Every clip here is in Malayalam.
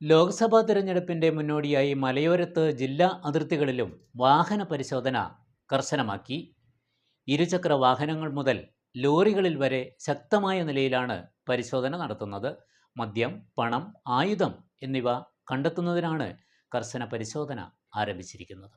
ലോക്സഭാ തിരഞ്ഞെടുപ്പിന്റെ മുന്നോടിയായി മലയോരത്ത് ജില്ലാ അതിർത്തികളിലും വാഹന പരിശോധന കർശനമാക്കി. ഇരുചക്ര വാഹനങ്ങൾ മുതൽ ലോറികളിൽ വരെ ശക്തമായ നിലയിലാണ് പരിശോധന നടത്തുന്നത്. മദ്യം പണം ആയുധം എന്നിവ കണ്ടെത്തുന്നതിനാണ് കർശന പരിശോധന ആരംഭിച്ചിരിക്കുന്നത്.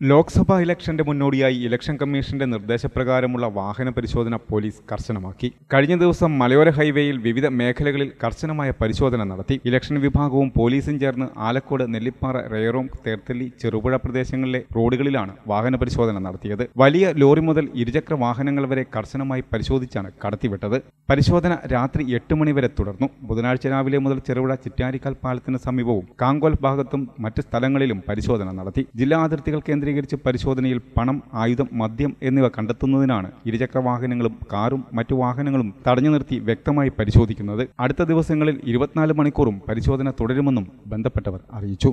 ലോക്സഭാ ഇലക്ഷന്റെ മുന്നോടിയായി ഇലക്ഷൻ കമ്മീഷന്റെ നിർദ്ദേശപ്രകാരമുള്ള വാഹന പരിശോധന പോലീസ് കർശനമാക്കി. കഴിഞ്ഞ ദിവസം മലയോര ഹൈവേയിൽ വിവിധ മേഖലകളിൽ കർശനമായ പരിശോധന നടത്തി. ഇലക്ഷൻ വിഭാഗവും പോലീസും ചേർന്ന് ആലക്കോട് നെല്ലിപ്പാറ റേറോം തേർത്തല്ലി ചെറുപുഴ പ്രദേശങ്ങളിലെ റോഡുകളിലാണ് വാഹന പരിശോധന നടത്തിയത്. വലിയ ലോറി മുതൽ ഇരുചക്ര വാഹനങ്ങൾ വരെ കർശനമായി പരിശോധിച്ചാണ് കടത്തിവിട്ടത്. പരിശോധന രാത്രി എട്ട് മണിവരെ തുടർന്നു. ബുധനാഴ്ച രാവിലെ മുതൽ ചെറുപുഴ ചിറ്റാരിക്കാൽ പാലത്തിന് സമീപവും കാങ്കോൽ ഭാഗത്തും മറ്റ് സ്ഥലങ്ങളിലും പരിശോധന നടത്തി. ജില്ലാ അതിർത്തികൾ കേന്ദ്രീകരിച്ച് പരിശോധനയിൽ പണം ആയുധം മദ്യം എന്നിവ കണ്ടെത്തുന്നതിനാണ് ഇരുചക്ര വാഹനങ്ങളും കാറും മറ്റു വാഹനങ്ങളും തടഞ്ഞു നിർത്തി വ്യക്തമായി പരിശോധിക്കുന്നത്. അടുത്ത ദിവസങ്ങളിൽ ഇരുപത്തിനാല് മണിക്കൂറും പരിശോധന തുടരുമെന്നും ബന്ധപ്പെട്ടവർ അറിയിച്ചു.